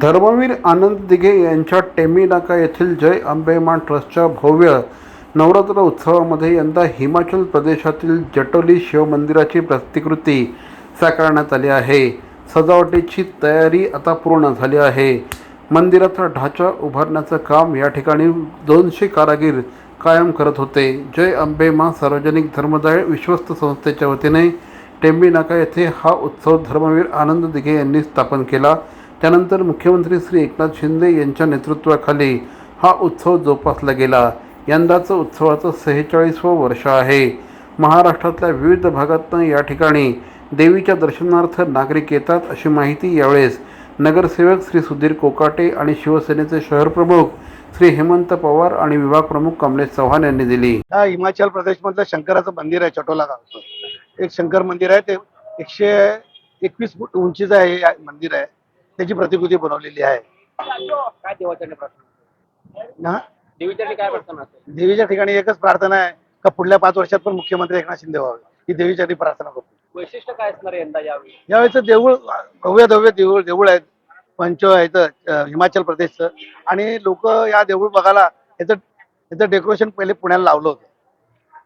धर्मवीर आनंद दिघे यांच्या टेमीनाका येथील जय अंबेमान ट्रस्टच्या भव्य नवरात्र उत्सवामध्ये यंदा हिमाचल प्रदेशातील जटोली शिवमंदिराची प्रतिकृती साकारण्यात आली आहे. सजावटीची तयारी आता पूर्ण झाली आहे. मंदिराचा ढाचा उभारण्याचं काम या ठिकाणी दोनशे कारागीर कायम करत होते. जय अंबेमा सार्वजनिक धर्मदाय विश्वस्त संस्थेच्या वतीने टेंबीनाका येथे हा उत्सव धर्मवीर आनंद दिघे यांनी स्थापन केला. त्यानंतर मुख्यमंत्री श्री एकनाथ शिंदे यांच्या नेतृत्वाखाली हा उत्सव जोपासला गेला. यंदाचं उत्सवाचं सेहेचाळीसवं वर्ष आहे. महाराष्ट्रातल्या विविध भागातनं या ठिकाणी देवीच्या दर्शनार्थ नागरिक येतात अशी माहिती यावेळेस नगरसेवक श्री सुधीर कोकाटे आणि शिवसेनेचे शहर प्रमुख श्री हेमंत पवार आणि विभाग प्रमुख कमलेश चव्हाण यांनी दिली. हा हिमाचल प्रदेशमधलं शंकराचं मंदिर आहे चटोला गावचं. एक शंकर मंदिर आहे ते एकशे एकवीस फूट उंचीचं आहे हे मंदिर आहे. त्याची प्रतिकृती बनवलेली आहे. काय देवाच्या प्रार्थना ना? देवीच्या काय प्रार्थना असेल देवीच्या ठिकाणी एकच प्रार्थना आहे का पुढल्या पाच वर्षात पण मुख्यमंत्री एकनाथ शिंदे व्हावे? ही देवीच्या प्रार्थना करतो. वैशिष्ट्य काय असणार यंदा यावेळी? यावेळेचं देऊळ भव्य भव्य देऊळ देऊळ आहेत. पंच आहेत हिमाचल प्रदेशचं. आणि लोक या देऊळ बघायला याचं याचं डेकोरेशन पहिले पुण्याला लावलं होतं.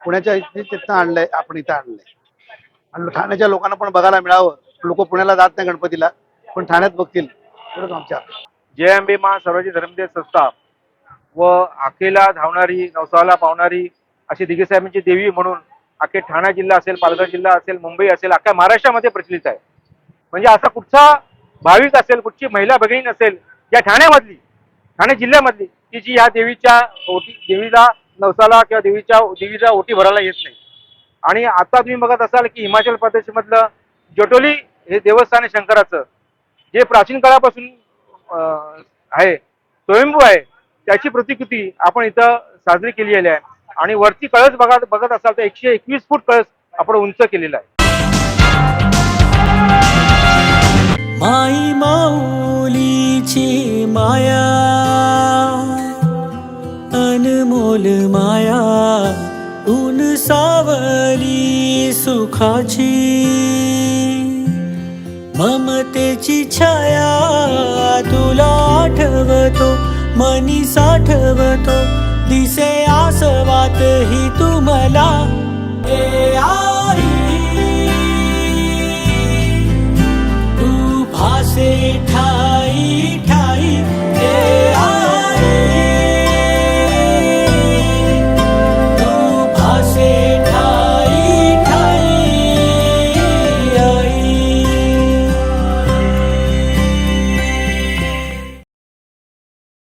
पुण्याच्या इथे तिथं आणलंय आपण इथं आणलंय. आणि ठाण्याच्या लोकांना पण बघायला मिळावं. लोक पुण्याला जात नाही गणपतीला. पण ठाण्यात बघतील. एवढंच आमच्या जय अंबे मा सर्वजी धर्मदेव संस्था. व आखेला धावणारी नवसाला पावणारी अशी दिघेसाहेबांची देवी म्हणून अख्खे ठाणा जिल्हा असेल पालघर जिल्हा असेल मुंबई असेल अख्ख्या महाराष्ट्रामध्ये प्रचलित आहे. म्हणजे असा कुठचा भाविक असेल कुठची महिला भगिनी असेल या ठाण्यामधली ठाणे जिल्ह्यामधली की जी या देवीच्या ओटी देवीला नवसाला किंवा देवीच्या देवीचा ओटी भरायला येत नाही. आणि आता तुम्ही बघत असाल की हिमाचल प्रदेशमधलं जटोली हे देवस्थान आहे शंकराचं. जे प्राचीन काळापासून आहे स्वयंभू आहे त्याची प्रतिकृती आपण इथं साजरी केलेली आहे. आणि वरती कळस बघा बघत असाल तर एकशे एकवीस फूट कळस आपण उंच केलेला आहे. माई माऊलीची माया अनमोल माया ऊन सावली सुखाची. ममतेची छाया तुला आठवतो मनी साठवतो. दिसे आसवात ही तुम्हाला ए आई